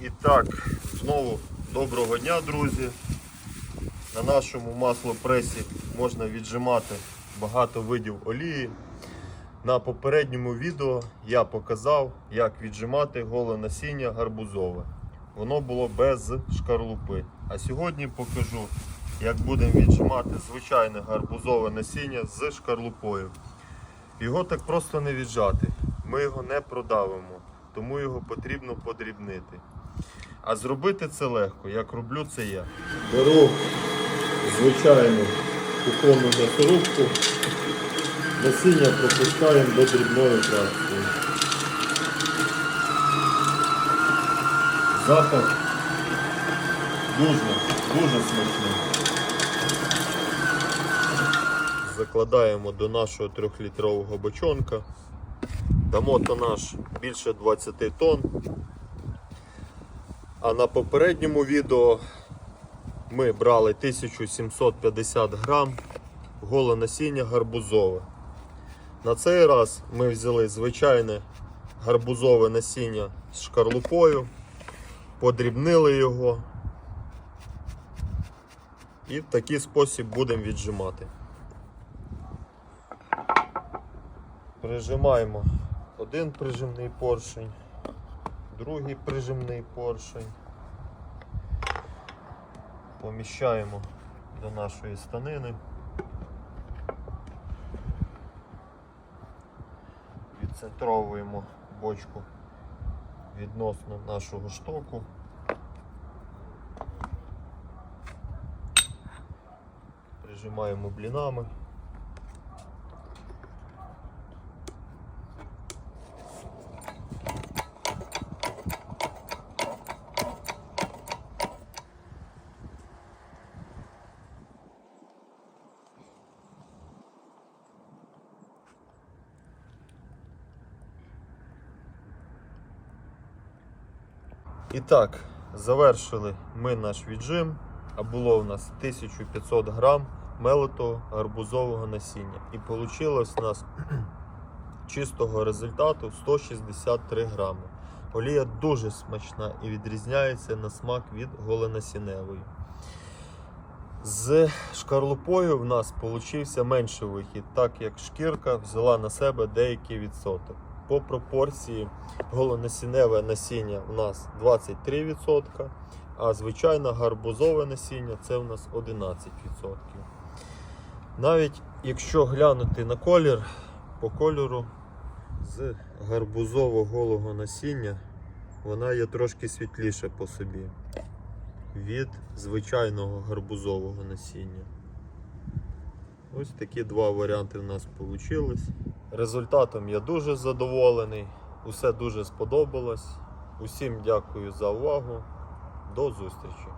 І так, знову доброго дня, друзі. На нашому маслопресі можна віджимати багато видів олії. На попередньому відео я показав, як віджимати голе насіння гарбузове. Воно було без шкарлупи. А сьогодні покажу, як будемо віджимати звичайне гарбузове насіння з шкарлупою. Його так просто не віджати. Ми його не продавимо, тому його потрібно подрібнити. А зробити це легко, як роблю це я. Беру звичайну кухонну м'ясорубку, насіння пропускаємо до дрібної фракції. Запах дуже, дуже смачний. Закладаємо до нашого трьохлітрового бочонка. Дамо тонаж більше 20 тонн. А на попередньому відео ми брали 1750 грам голе насіння гарбузове. На цей раз ми взяли звичайне гарбузове насіння з шкарлупою, подрібнили його і в такий спосіб будемо віджимати. Прижимаємо один прижимний поршень, другий прижимний поршень. Поміщаємо до нашої станини. Відцентровуємо бочку відносно нашого штоку. Прижимаємо блінами. І так, завершили ми наш віджим, а було у нас 1500 грам мелитого гарбузового насіння. І вийшло у нас чистого результату 163 грами. Олія дуже смачна і відрізняється на смак від голенасіневої. З шкарлупою в нас получився менший вихід, так як шкірка взяла на себе деякий відсоток. По пропорції голонасінневе насіння у нас 23%, а звичайно гарбузове насіння це у нас 11%. Навіть якщо глянути на колір, по кольору з гарбузово-голого насіння вона є трошки світліша по собі від звичайного гарбузового насіння. Ось такі два варіанти в нас вийшли. Результатом я дуже задоволений. Усе дуже сподобалось. Усім дякую за увагу. До зустрічі!